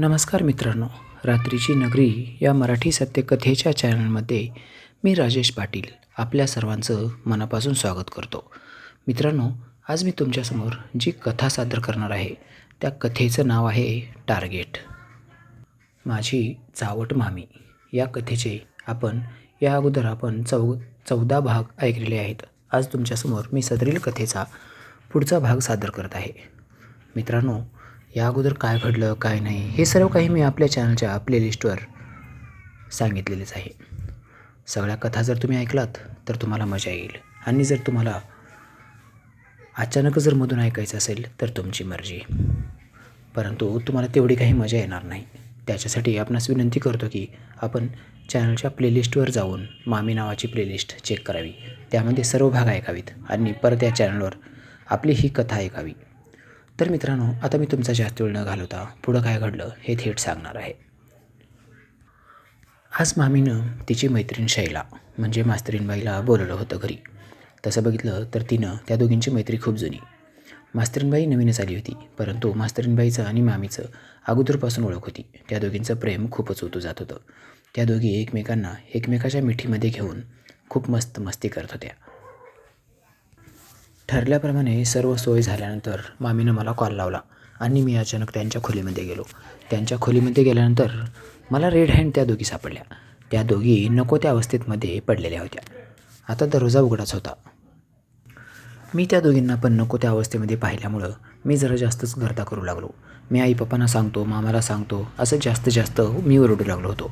नमस्कार मित्रांनो रात्रीची नगरी या मराठी सत्यकथेच्या चॅनलमध्ये मी राजेश पाटील आपल्या सर्वांचं मनापासून स्वागत करतो. मित्रांनो आज मी तुमच्यासमोर जी कथा सादर करणार आहे त्या कथेचं नाव आहे टार्गेट. माझी चावट मामी या कथेचे आपण या अगोदर आपण चौ चौदा भाग ऐकलेले आहेत. आज तुमच्यासमोर मी सदरील कथेचा पुढचा भाग सादर करत आहे. मित्रांनो या अगोदर काय घडलं काय नाही हे सर्व काही मी आपल्या चॅनलच्या प्लेलिस्टवर सांगितलेलेच आहे. सगळ्या कथा जर तुम्ही ऐकलात तर तुम्हाला मजा येईल. आणि जर तुम्हाला अचानक जर मधून ऐकायचं असेल तर तुमची मर्जी. परंतु तुम्हाला तेवढी काही मजा येणार नाही. त्याच्यासाठी आपणास विनंती करतो की आपण चॅनलच्या प्लेलिस्टवर जाऊन मामी नावाची प्लेलिस्ट चेक करावी. त्यामध्ये सर्व भाग ऐकावीत आणि परत या चॅनलवर आपली ही कथा ऐकावी. तर मित्रांनो आता मी तुमचा जास्त वेळ न घालवता पुढं काय घडलं हे थेट सांगणार आहे. आज मामीनं तिची मैत्रीण शैला म्हणजे मास्तरीणबाईला बोलवलं होतं घरी. तसं बघितलं तर तिनं त्या दोघींची मैत्री खूप जुनी. मास्तरीणबाई नवीनच आली होती परंतु मास्तरीणबाईचं आणि मामीचं अगोदरपासून ओळख होती. त्या दोघींचं प्रेम खूपच ओतू जात होतं. त्या दोघी एकमेकांना एकमेकाच्या मिठीमध्ये घेऊन खूप मस्त मस्ती करत होत्या. ठरल्याप्रमाणे सर्व सोय झाल्यानंतर मामीनं मला कॉल लावला आणि मी अचानक त्यांच्या खोलीमध्ये गेलो. त्यांच्या खोलीमध्ये गेल्यानंतर मला रेड हँड त्या दोघी सापडल्या. त्या दोघी नको त्या अवस्थेतमध्ये पडलेल्या होत्या. आता दरवाजा उघडाच होता. मी त्या दोघींना पण नको त्या अवस्थेमध्ये पाहिल्यामुळं मी जरा जास्तच गर्दा करू लागलो. मी आई पप्पांना सांगतो मामाला सांगतो असं जास्त जास्त मी ओरडू लागलो होतो.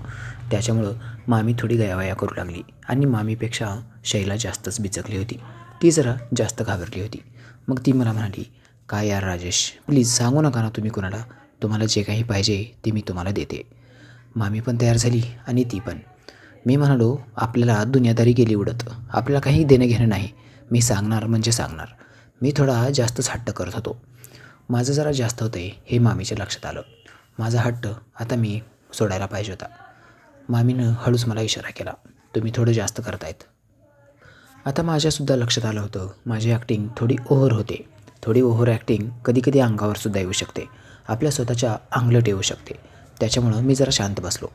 त्याच्यामुळं मामी थोडी गयावया करू लागली आणि मामीपेक्षा शैला जास्तच बिचकली होती. ती जरा जास्त घाबरली होती. मग ती मला म्हणाली काय यार राजेश प्लीज सांगू नका ना तुम्ही कुणाला. तुम्हाला जे काही पाहिजे ते मी तुम्हाला देते. मामी पण तयार झाली आणि ती पण. मी म्हणालो आपल्याला दुनियादारी गेली उडत. आपल्याला काही देणं घेणं नाही. मी सांगणार म्हणजे सांगणार. मी थोडा जास्तच हट्ट करत होतो. माझं जरा जास्त होतं आहे हे मामीच्या लक्षात आलं. माझा हट्ट आता मी सोडायला पाहिजे होता. मामीनं हळूच मला इशारा केला तुम्ही थोडं जास्त करतायत. आता माझ्यासुद्धा लक्षात आलं होतं. माझी ॲक्टिंग थोडी ओव्हर होते. थोडी ओव्हर ॲक्टिंग कधी कधी अंगावरसुद्धा येऊ शकते. आपल्या स्वतःच्या अंगलट येऊ शकते. त्याच्यामुळं मी जरा शांत बसलो.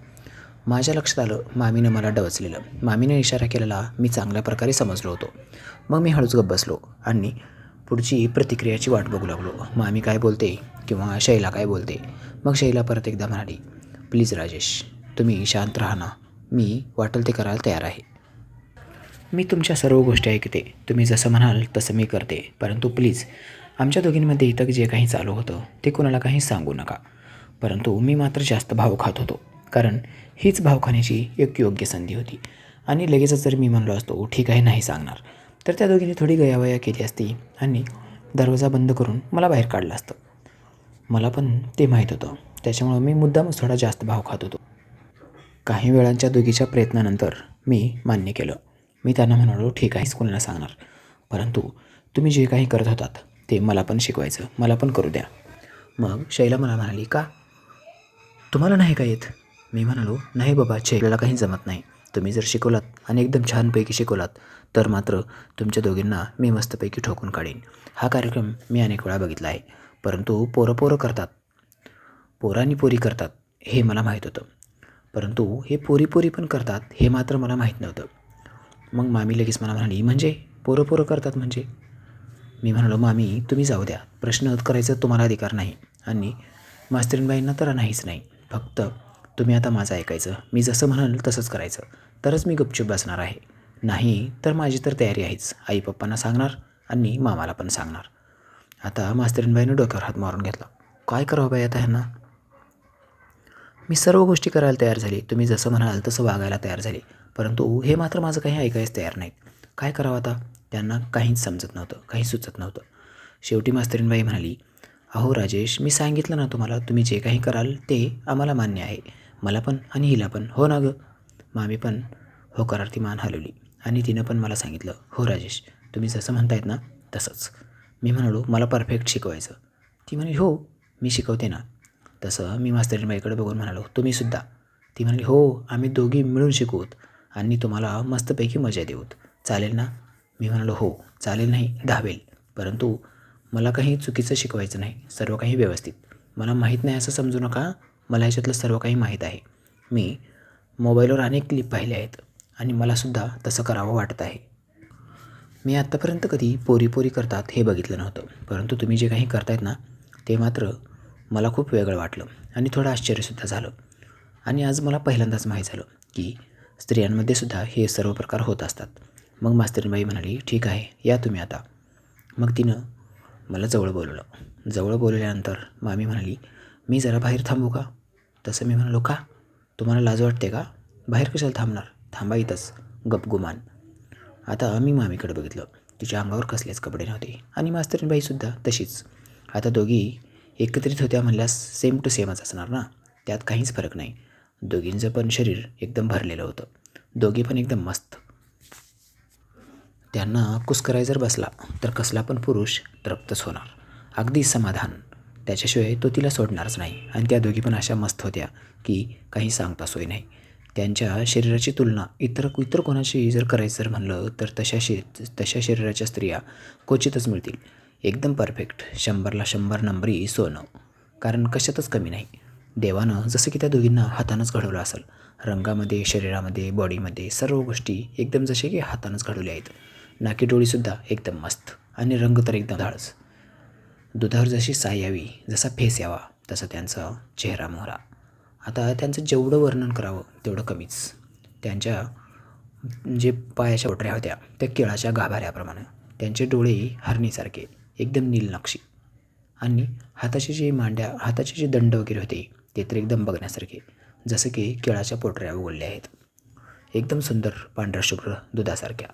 माझ्या लक्षात आलं मामीनं मला डवचलेलं. मामीनं इशारा केलेला मी चांगल्या प्रकारे समजलो होतो. मग मी हळूच गप्प बसलो आणि पुढची प्रतिक्रियाची वाट बघू लागलो. मामी काय बोलते किंवा शैला काय बोलते? मग शैला परत एकदा म्हणाली प्लीज राजेश तुम्ही शांत राहा ना. मी वाटेल ते करायला तयार आहे. मी तुमच्या सर्व गोष्टी ऐकते. तुम्ही जसं म्हणाल तसं मी करते. परंतु प्लीज आमच्या दोघींमध्ये इथं जे काही चालू होतं ते कोणाला काही सांगू नका. परंतु मी मात्र जास्त भाव खात होतो. कारण हीच भाव खाण्याची एक योग्य संधी होती. आणि लगेचच जर मी म्हणलो असतो ठीक आहे नाही सांगणार. तर त्या दोघींनी थोडी गयावया केली असती आणि दरवाजा बंद करून मला बाहेर काढलं असतं. मला पण ते माहीत होतं. त्याच्यामुळं मी मुद्दामच थोडा जास्त भाव खात होतो. काही वेळांच्या दोघीच्या प्रयत्नानंतर मी मान्य केलं. मी त्यांना म्हणालो ठीक आहेच कोणाला सांगणार. परंतु तुम्ही जे काही करत होतात ते मला पण शिकवायचं मला पण करू द्या. मग शैला मला म्हणाली का? तुम्हाला नाही का येत? मी म्हणालो नाही बाबा शैलाला काही जमत नाही. तुम्ही जर शिकवलात आणि एकदम छानपैकी शिकवलात तर मात्र तुमच्या दोघींना मी मस्तपैकी ठोकून काढीन. हा कार्यक्रम मी अनेक वेळा बघितला आहे. परंतु पोरं पोरं करतात. पोरांनी पोरी करतात हे मला माहीत होतं. परंतु हे पोरी पोरी पण करतात हे मात्र मला माहीत नव्हतं. मग मामी लगेच मला म्हणाली म्हणजे? पोरं पोरं करतात म्हणजे? मी म्हणालो मामी तुम्ही जाऊ द्या. प्रश्न करायचा तुम्हाला अधिकार नाही. आणि मास्तरीणबाईंना तर नाहीच नाही. फक्त तुम्ही आता माझं ऐकायचं. मी जसं म्हणाल तसंच करायचं. तरच मी गुपचूप बसणार आहे. नाही तर माझी तर तयारी आहेच. आई पप्पांना सांगणार आणि मामाला पण सांगणार. आता मास्तरीणबाईनं डोक्यावर हात मारून घेतला. काय करावं बाई आता ह्यांना? मी सर्व गोष्टी करायला तयार झाली. तुम्ही जसं म्हणाल तसं वागायला तयार झाले. परंतु हे मात्र माझं काही ऐकायच तयार नाहीत. काय करावं आता? त्यांना काहीच समजत नव्हतं. काही सुचत नव्हतं. शेवटी मास्तरीनबाई म्हणाली अहो राजेश मी सांगितलं ना तुम्हाला तुम्ही जे काही कराल ते आम्हाला मान्य आहे. मला पण आणि हिला पण. हो ना गं? मामी पण हो करार्थी मान हलवली आणि तिनं पण मला सांगितलं हो राजेश तुम्ही जसं म्हणतायत ना तसंच. मी म्हणालो मला परफेक्ट शिकवायचं. ती म्हणाली हो मी शिकवते ना. तसं मी मास्तरीणबाईकडे बघून म्हणालो तुम्हीसुद्धा ती म्हणाली हो आम्ही दोघी मिळून शिकवूत आणि तुम्हाला मस्तपैकी मजा देऊत. चालेल ना? मी म्हणालो हो चालेल नाही धावेल. परंतु मला काही चुकीचं शिकवायचं नाही सर्व काही व्यवस्थित. मला माहीत नाही असं समजू नका मला ह्याच्यातलं सर्व काही माहीत आहे. मी मोबाईलवर अनेक क्लिप पाहिले आहेत आणि मलासुद्धा तसं करावं वाटत आहे. मी आत्तापर्यंत कधी पोरी पोरी करतात हे बघितलं नव्हतं. परंतु तुम्ही जे काही करतायत ना ते मात्र मला खूप वेगळं वाटलं आणि थोडं आश्चर्यसुद्धा झालं. आणि आज मला पहिल्यांदाच माहीत झालं की स्त्रियांमध्ये सुद्धा हे सर्व प्रकार होत असतात. मग मास्तरीबाई म्हणाली ठीक आहे या तुम्ही आता. मग तिनं मला जवळ बोलवलं. जवळ बोलवल्यानंतर मामी म्हणाली मी जरा बाहेर थांबू का? तसं मी म्हणालो का? तुम्हाला लाज वाटते का? बाहेर कशाला थांबणार? थांबा इथंच गपगुमान आता आम्ही मामीकडे बघितलं. तिच्या अंगावर कसलेच कपडे नव्हते आणि मास्तरीबाईसुद्धा तशीच. आता दोघी एकत्रित होत्या म्हणल्यास सेम टू सेमच असणार ना? त्यात काहीच फरक नाही. दोघींचं पण शरीर एकदम भरलेलं होतं. दोघी पण एकदम मस्त. त्यांना कुस्कराय जर बसला तर कसला पण पुरुष तृप्तच होणार. अगदी समाधान. त्याच्याशिवाय तो तिला सोडणारच नाही. आणि त्या दोघी पण अशा मस्त होत्या की काही सांगता सोय नाही. त्यांच्या शरीराची तुलना इतर इतर कोणाशी जर करायचं जर म्हणलं तर तशा शे तशा शरीराच्या स्त्रिया क्वचितच मिळतील. एकदम परफेक्ट शंभरला शंभर नंबरी सोनं. कारण कशातच कमी नाही. देवानं जसं की त्या दोघींना हातानंच घडवलं असेल. रंगामध्ये शरीरामध्ये बॉडीमध्ये सर्व गोष्टी एकदम जसे की हातानंच घडवल्या आहेत. नाकी डोळीसुद्धा एकदम मस्त आणि रंग तर एकदम धाळस दुधावर जशी साय यावी जसा फेस यावा तसा त्यांचा चेहरा मोहरा. आता त्यांचं जेवढं वर्णन करावं तेवढं कमीच. त्यांच्या जे पायाच्या ओटऱ्या होत्या त्या केळाच्या गाभाऱ्याप्रमाणे. त्यांचे डोळे हरणीसारखे. एकदम नीलनक्षी आणि हाताचे जे मांड्या हाताचे जे दंड वगैरे होते ते तर एकदम बघण्यासारखे जसं की केळाच्या पोटऱ्या उघडल्या आहेत. एकदम सुंदर पांढऱ्या शुभ्र दुधासारख्या.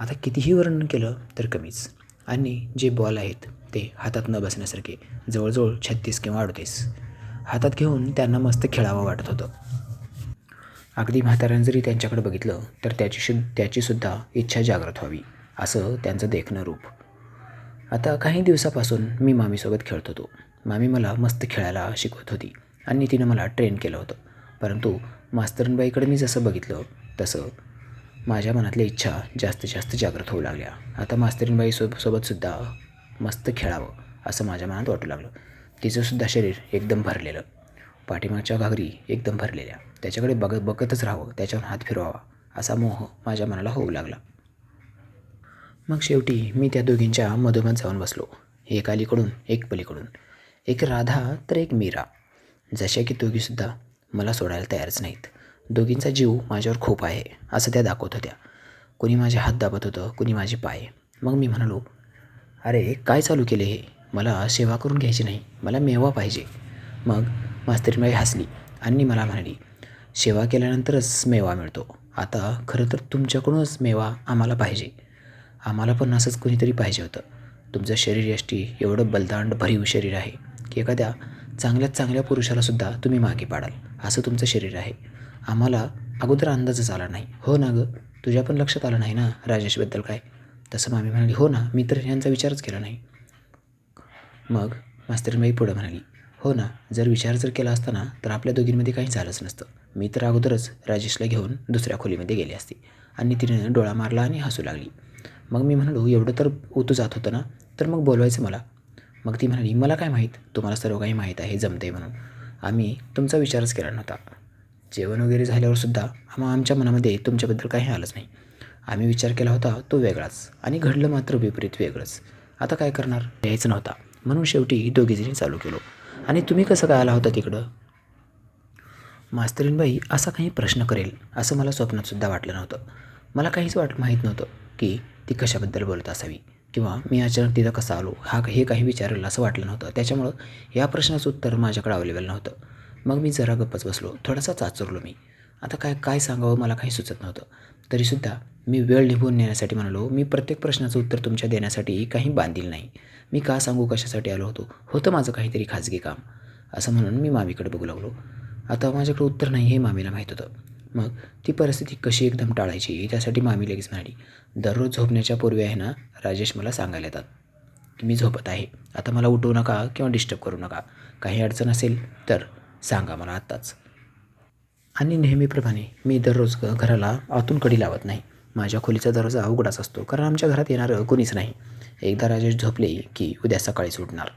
आता कितीही वर्णन केलं तर कमीच. आणि जे बॉल आहेत ते हातात न बसण्यासारखे जवळजवळ छत्तीस किंवा अडतीस. हातात घेऊन त्यांना मस्त खेळावं वाटत होतं. अगदी म्हाताऱ्यानं जरी त्यांच्याकडे बघितलं तर त्याची शु त्याचीसुद्धा इच्छा जागृत व्हावी असं त्यांचं देखणं रूप. आता काही दिवसापासून मी मामीसोबत खेळत होतो. मामी मला मस्त खेळायला शिकवत होती आणि तिनं मला ट्रेन केलं होतं. परंतु मास्तरनबाईकडे मी जसं बघितलं तसं माझ्या मनातल्या इच्छा जास्तीत जास्त जागृत होऊ लागल्या. आता मास्तरीनबाई सो सोबतसुद्धा मस्त खेळावं असं माझ्या मनात वाटू लागलं. तिचंसुद्धा शरीर एकदम भरलेलं. पाठीमागच्या घागरी एकदम भरलेल्या. त्याच्याकडे बघत बघतच राहावं त्याच्यावर हात फिरवावा असा मोह माझ्या मनाला होऊ लागला. मग शेवटी मी त्या दोघींच्या मधोमध जाऊन बसलो. एक अलीकडून एक पलीकडून. एक राधा तर एक मीरा. जशा की दोघीसुद्धा मला सोडायला तयारच नाहीत. दोघींचा जीव माझ्यावर खूप आहे असं त्या दाखवत होत्या. कुणी माझे हात दाबत होतं कुणी माझे पाय. मग मी म्हणालो अरे काय चालू केले हे? मला सेवा करून घ्यायची नाही. मला मेवा पाहिजे. मग मास्तरीबाई हसली आणि मला म्हणाली सेवा केल्यानंतरच मेवा मिळतो. आता खरं तर तुमच्याकडूनच मेवा आम्हाला पाहिजे. आम्हाला पण असंच कुणीतरी पाहिजे होतं. तुमचं शरीर यष्टी एवढं बलदांड भरीव शरीर आहे की एखाद्या चांगल्यात चांगल्या पुरुषालासुद्धा तुम्ही मागे पाडाल. असं तुमचं शरीर आहे. आम्हाला अगोदर अंदाजच आला नाही. हो ना गं? तुझ्या पण लक्षात आलं नाही ना राजेशबद्दल काय? तसं मामी म्हणाली हो ना मी तर यांचा विचारच केला नाही. मग मास्तरीबाई पुढं म्हणाली हो ना जर विचार जर केला असताना तर आपल्या दोघींमध्ये काही झालंच नसतं. मी तर अगोदरच राजेशला घेऊन दुसऱ्या खोलीमध्ये गेली असती आणि तिने डोळा मारला आणि हसू लागली. मग मी म्हणालो हो, एवढं तर उतू जात होतं ना. तर मग बोलवायचं मला. मग ती म्हणाली मला काय माहीत? तुम्हाला सर्व काही माहीत आहे जमते म्हणून. आम्ही तुमचा विचारच केला नव्हता. जेवण वगैरे झाल्यावरसुद्धा आम्हा आमच्या मनामध्ये तुमच्याबद्दल काही आलंच नाही. आम्ही विचार केला होता तो वेगळाच आणि घडलं मात्र विपरीत वेगळंच. आता काय करणार? यायचं नव्हता. म्हणून शेवटी दोघीजणी चालू केलो. आणि तुम्ही कसं काय आला होता तिकडं? मास्तरीनबाई असा काही प्रश्न करेल असं मला स्वप्नातसुद्धा वाटलं नव्हतं. मला काहीच वाट माहीत नव्हतं. की ती कशाबद्दल बोलत असावी? किंवा मी अचानक तिथं कसं आलो? हा हे काही विचारलं असं वाटलं नव्हतं. त्याच्यामुळं या प्रश्नाचं उत्तर माझ्याकडे अवेलेबल नव्हतं. मग मी जरा गप्पच बसलो. थोडासा चाचरलो मी. आता काय काय सांगावं मला काही सुचत नव्हतं. तरीसुद्धा मी वेळ निघून नेण्यासाठी म्हणालो मी प्रत्येक प्रश्नाचं उत्तर तुमच्या देण्यासाठी काही बांधील नाही. मी का सांगू कशासाठी आलो होतो? होतं माझं काहीतरी खाजगी काम. असं म्हणून मी मामीकडे बघू लागलो. आता माझ्याकडे उत्तर नाही हे मामीला माहीत होतं. मग ती परिस्थिती कशी एकदम टाळायची त्यासाठी मामी लगेच म्हणाली दररोज झोपण्याच्या पूर्वी आहे ना राजेश मला सांगायला येतात की मी झोपत आहे. आता मला उठवू नका किंवा डिस्टर्ब करू नका. काही अडचण असेल तर सांगा मला आत्ताच. आणि नेहमीप्रमाणे मी दररोज घराला आतून कडी लावत नाही. माझ्या खोलीचा दरवाजा उघडाच असतो कारण आमच्या घरात येणारं कोणीच नाही. एकदा राजेश झोपले की उद्या सकाळीच उठणार.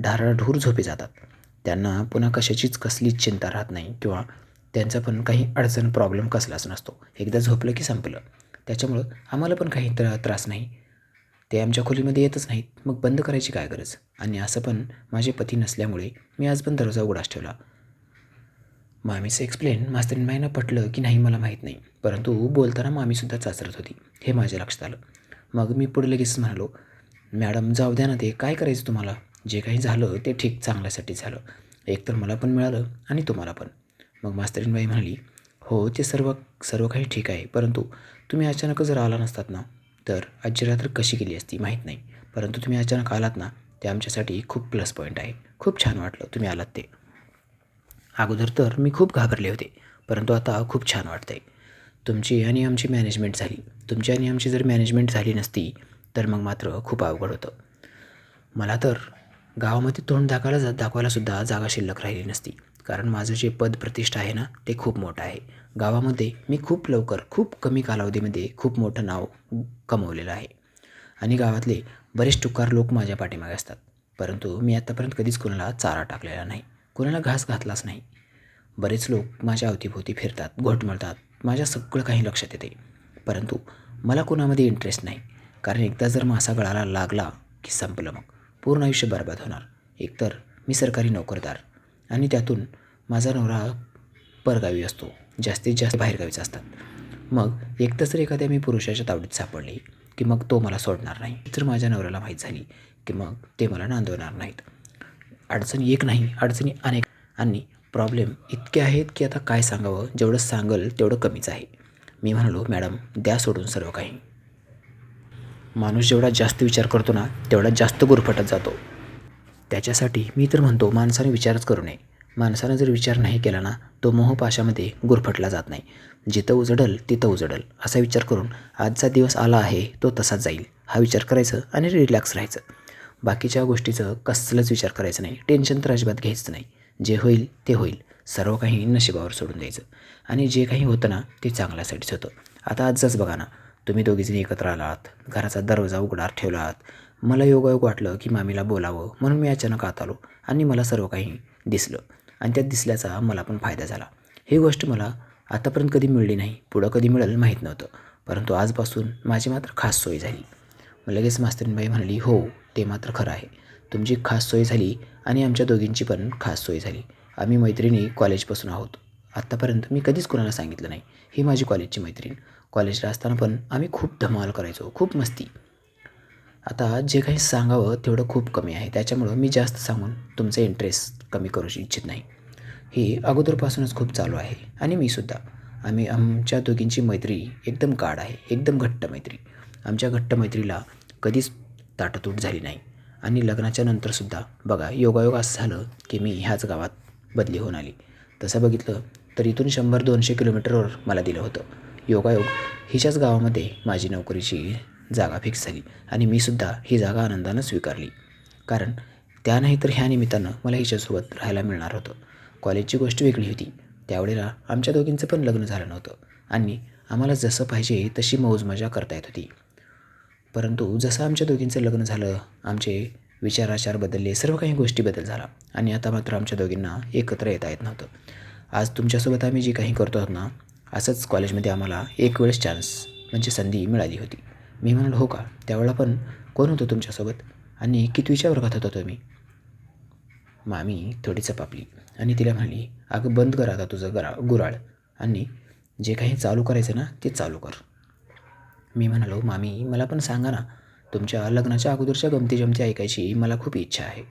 ढाराढूर झोपे जातात. त्यांना पुन्हा कशाचीच कसलीच चिंता राहत नाही किंवा त्यांचा पण काही अडचण प्रॉब्लेम कसलाच नसतो. एकदा झोपलं की संपलं. त्याच्यामुळं आम्हाला पण काही त्रा त्रास नाही. ते आमच्या खोलीमध्ये येतच नाहीत. मग बंद करायची काय गरज? आणि असं पण माझे पती नसल्यामुळे मी आज पण दरवाजा उघडाच ठेवला. मामीचं एक्सप्लेन मास्तरीनबाईंना पटलं की नाही मला माहीत नाही. परंतु बोलताना मामीसुद्धा चाचरत होती. हे माझ्या लक्षात आलं. मग मी पुढे लगेच म्हणालो मॅडम जाऊ द्या ना ते. काय करायचं तुम्हाला? जे काही झालं ते ठीक चांगल्यासाठी झालं. एकतर मला पण मिळालं आणि तुम्हाला पण. मग मास्तरीनबाई म्हणाली हो ते सर्व सर्व काही ठीक आहे परंतु तुम्ही अचानक जर आला नसतात ना तर आजची रात्र कशी गेली असती माहीत नाही. परंतु तुम्ही अचानक आलात ना ते आमच्यासाठी खूप प्लस पॉईंट आहे. खूप छान वाटलं तुम्ही आलात ते. अगोदर तर मी खूप घाबरले होते परंतु आता खूप छान वाटतंय. तुमची आणि आमची मॅनेजमेंट झाली. तुमची आणि आमची जर मॅनेजमेंट झाली नसती तर मग मात्र खूप अवघड होतं. मला तर गावामध्ये तोंड दाखवायला जा दाखवायलासुद्धा जागा शिल्लक राहिली नसती. कारण माझं जे पद प्रतिष्ठा आहे ना ते खूप मोठं आहे. गावामध्ये मी खूप लवकर खूप कमी कालावधीमध्ये खूप मोठं नाव कमवलेलं आहे. आणि गावातले बरेच टुकार लोक माझ्या पाठीमागे असतात. परंतु मी आत्तापर्यंत कधीच कोणाला चारा टाकलेला नाही. कोणाला घास घातलाच नाही. बरेच लोक माझ्या अवतीभोवती फिरतात घोटमळतात माझ्या सगळं काही लक्षात येते. परंतु मला कोणामध्ये इंटरेस्ट नाही. कारण एकदा जर मासा गळाला लागला की संपलं मग. पूर्ण आयुष्य बरबाद होणार. एकतर मी सरकारी नोकरदार. आणि त्यातून माझा नवरा परगावी असतो. जास्तीत जास्त बाहेरगावीच असतात. मग एकदा जर एखाद्या मी पुरुषाच्या तावडीत सापडले की मग तो मला सोडणार नाही. तर माझ्या नवऱ्याला माहीत झाली की मग ते मला नांदवणार नाहीत. अडचणी एक नाही अडचणी अनेक. आणि प्रॉब्लेम इतके आहेत की आता काय सांगावं? जेवढं सांगल तेवढं कमीच आहे. मी म्हणालो मॅडम द्या सोडून सर्व काही. माणूस जेवढा जास्त विचार करतो ना तेवढा जास्त गुरफटत जातो. त्याच्यासाठी मी तर म्हणतो माणसाने विचारच करू नये. माणसानं जर विचार नाही केला ना तो मोहपाशामध्ये गुरफटला जात नाही. जिथं उजडल तिथं उजडल असा विचार करून आजचा दिवस आला आहे तो तसाच जाईल. हा विचार करायचं आणि रिलॅक्स राहायचं. बाकीच्या गोष्टीचं कसलंच विचार करायचं नाही. टेन्शन तर अजिबात घ्यायचं नाही. जे होईल ते होईल. सर्व काही नशिबावर सोडून द्यायचं. आणि जे काही होतं ना ते चांगल्यासाठीच होतं. आता आजच बघा ना तुम्ही दोघीजणी एकत्र आलात. घराचा दरवाजा उघडा ठेवलात. मला योगायोग वाटलं की मामीला बोलावं म्हणून मी अचानक आत आलो आणि मला सर्व काही दिसलं आणि त्यात दिसल्याचा मला पण फायदा झाला. ही गोष्ट मला आतापर्यंत कधी मिळली नाही पुढं कधी मिळेल माहीत नव्हतं परंतु आजपासून माझी मात्र खास सोय झाली. मग लगेच मास्तरीनबाई म्हणाली हो ते मात्र खरं आहे. तुमची खास सोय झाली आणि आमच्या दोघींची पण खास सोय झाली. आम्ही मैत्रिणी कॉलेजपासून आहोत. आत्तापर्यंत मी कधीच कुणाला सांगितलं नाही. ही माझी कॉलेजची मैत्रीण. कॉलेजला असताना पण आम्ही खूप धमाल करायचो खूप मस्ती. आता जे काही सांगावं तेवढं खूप कमी आहे. त्याच्यामुळं मी जास्त सांगून तुमचं इंटरेस्ट कमी करू इच्छित नाही. ही अगोदरपासूनच खूप चालू आहे. आणि मीसुद्धा आम्ही आमच्या दोघींची मैत्री एकदम गाढ आहे. एकदम घट्ट मैत्री. आमच्या घट्ट मैत्रीला कधीच ताटतूट झाली नाही. आणि लग्नाच्या नंतरसुद्धा बघा योगायोग असं झालं की मी ह्याच गावात बदली होऊन आली. तसं बघितलं तर इथून शंभर दोनशे किलोमीटरवर मला दिलं होतं. योगायोग हिच्याच गावामध्ये माझी नोकरीची जागा फिक्स झाली. आणि मी सुद्धा ही जागा आनंदानं स्वीकारली. कारण त्या नाही तर ह्या निमित्तानं मला हिच्यासोबत राहायला मिळणार होतं. कॉलेजची गोष्ट वेगळी होती. त्यावेळेला आमच्या दोघींचं पण लग्न झालं नव्हतं. आणि आम्हाला जसं पाहिजे तशी मौज मजा करता येत होती. परंतु जसं आमच्या दोघींचं लग्न झालं आमचे विचाराचार बदलले सर्व काही गोष्टी बदल झाला. आणि आता मात्र आमच्या दोघींना एकत्र येता येत नव्हतं. आज तुमच्यासोबत आम्ही जे काही करतो आहोत ना असंच कॉलेजमध्ये आम्हाला एक वेळेस चान्स म्हणजे संधी मिळाली होती. मी म्हणाल हो का? त्यावेळेला पण कोण होतं तुमच्यासोबत? आणि कितवीच्या वर्गात होता तुम्ही? मामी थोडी चपापली आणि तिला म्हणाली अगं बंद कर आता तुझं गरा गुराळ. आणि जे काही चालू करायचं ना ते चालू कर. मी म्हणालो मामी मला पण सांगा ना तुमच्या लग्नाच्या अगोदरच्या गमती जमती ऐकायची मला खूप इच्छा आहे.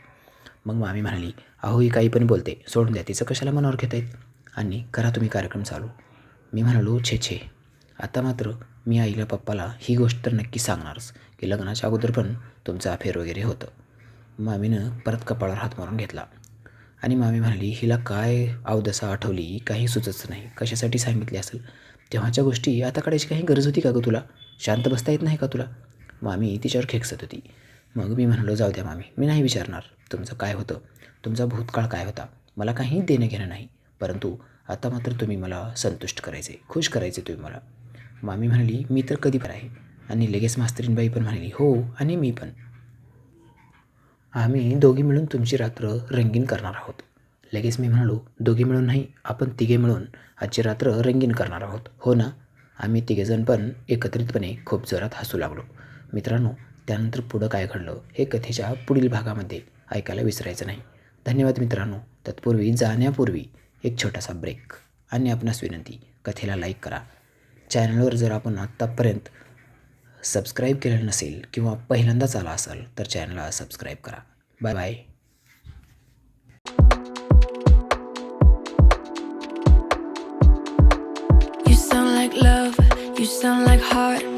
मग मामी म्हणाली अहो ही काही पण बोलते. सोडून द्या. तिचं कशाला मनावर घेत आहेत आणि करा तुम्ही कार्यक्रम चालू. मी म्हणालो छे छे. आता मात्र मी आईला पप्पाला ही गोष्ट तर नक्की सांगणारच की लग्नाच्या अगोदर पण तुमचं अफेअर वगैरे होतं. मामीनं परत कपाळावर हात मारून घेतला. आणि मामी म्हणाली हिला काय अवदसा आठवली? काही सुचत नाही. कशासाठी सांगितले असेल? तेव्हाच्या गोष्टी आता काढायची काही गरज होती का गं तुला? शांत बसता येत नाही का तुला? मामी तिच्यावर खेकसत होती. मग मी म्हणालो जाऊ द्या मामी मी नाही विचारणार. तुमचं काय होतं? तुमचा भूतकाळ काय होता? मला काही देणं घेणं नाही. परंतु आता मात्र तुम्ही मला संतुष्ट करायचे खुश करायचे तुम्ही मला. मामी म्हणाली मी तर कधी पण आहे. आणि लगेच मास्तरीनबाई पण म्हणाली हो आणि मी पण. आम्ही दोघी मिळून तुमची रात्र रंगीन करणार आहोत. लगेच मी म्हणालो दोघी मिळून नाही आपण तिघे मिळून आजची रात्र रंगीन करणार आहोत. हो ना. आम्ही तिघेजण पण एकत्रितपणे खूप जोरात हसू लागलो. मित्रांनो त्यानंतर पुढं काय घडलं हे कथेच्या पुढील भागामध्ये ऐकायला विसरायचं नाही. धन्यवाद मित्रांनो. तत्पूर्वी जाण्यापूर्वी एक छोटासा ब्रेक. आणि आपणास विनंती कथेला लाईक करा. चॅनलवर जर आपण आत्तापर्यंत सबस्क्राईब केलेलं नसेल किंवा पहिल्यांदाच आला असाल तर चॅनलला सबस्क्राईब करा. Bye bye. You sound like heart,